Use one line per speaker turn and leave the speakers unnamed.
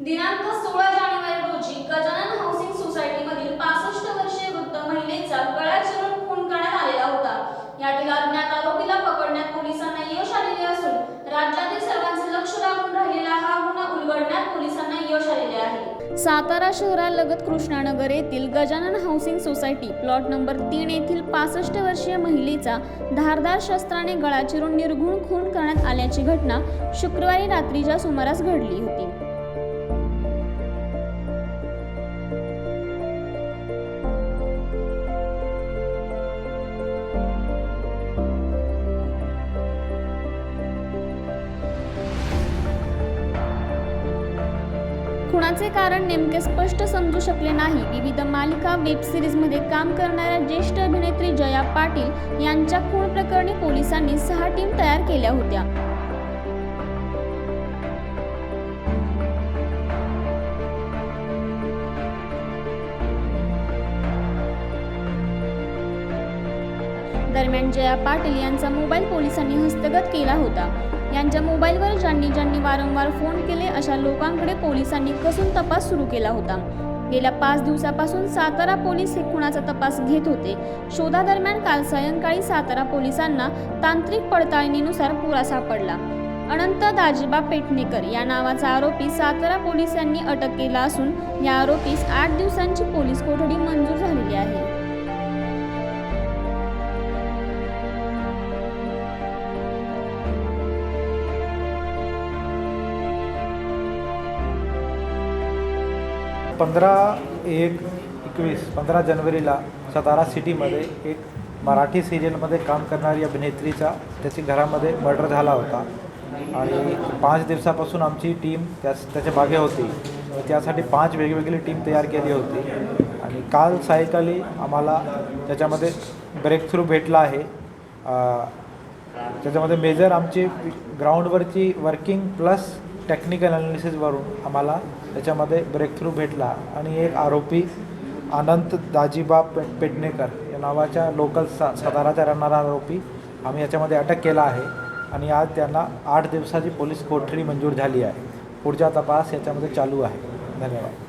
दिनांक सोळा जानेवारी रोजी गजानन हाऊसिंग सोसायटी मधील पासष्ट वर्षीय वृद्ध महिलेचा गळ्यात चिरून खून करण्यात आलेला होता. या यातील अज्ञात आरोपीला पकडण्यात पोलिसांना यश आलेले असून राज्यातील सर्वांचे लक्ष लागून राहिलेला हा गुन्हा उलगडण्यात पोलिसांना यश आलेले आहे. सातारा शहरालगत कृष्णानगर येथील Gajanan housing society plot number तीन येथील पासष्ट वर्षीय महिलेचा धारदार शस्त्राने गळा चिरून निर्घुण खून करण्यात आल्याची घटना शुक्रवारी रात्रीच्या सुमारास घडली होती. खुणाचे कारण नेमके स्पष्ट समजू शकले नाही. विविध मालिका वेब सिरीजमध्ये काम करणाऱ्या ज्येष्ठ अभिनेत्री जया पाटील यांच्या खून प्रकरणी पोलिसांनी सहा टीम तयार केल्या होत्या. दरम्यान जया पाटील यांचा मोबाईल पोलिसांनी हस्तगत केला होता. यांच्या मोबाईलवर ज्यांनी ज्यांनी वारंवार फोन केले अशा लोकांकडे पोलिसांनी कसून तपास सुरू केला होता. गेल्या पाच दिवसापासून सातारा पोलीस हे खुणाचा तपास घेत होते. शोधादरम्यान काल सायंकाळी सातारा पोलिसांना तांत्रिक पडताळणीनुसार पुरा सापडला अनंत दाजीबा पेटणेकर या नावाचा आरोपी सातारा पोलिसांनी अटक केला असून या आरोपीस आठ दिवसांची पोलीस कोठडी मंजूर झालेली आहे.
पंधरा एक एकवीस पंधरा जानेवारीला सातारा सिटीमध्ये एक मराठी सिरियलमध्ये काम करणारी अभिनेत्रीचा त्याची घरामध्ये मर्डर झाला होता. आणि पाच दिवसापासून आमची टीम त्यास त्याच्यामागे होती. त्यासाठी पाच वेगवेगळी टीम तयार केली होती. आणि काल सायंकाळी आम्हाला त्याच्यामध्ये ब्रेक थ्रू भेटला आहे. त्याच्यामध्ये मेजर आमची ग्राउंडवरची वर्किंग प्लस टेक्निकल अनालिसिसवरून आम्हाला त्याच्यामध्ये ब्रेक थ्रू भेटला. आणि एक आरोपी अनंत दाजीबा पे पेडणेकर या नावाच्या लोकल सा साताराचा राहणारा आरोपी आम्ही याच्यामध्ये अटक केला आहे. आणि आज त्यांना आठ दिवसाची पोलीस कोठडी मंजूर झाली आहे. पुढचा तपास याच्यामध्ये चालू आहे. धन्यवाद.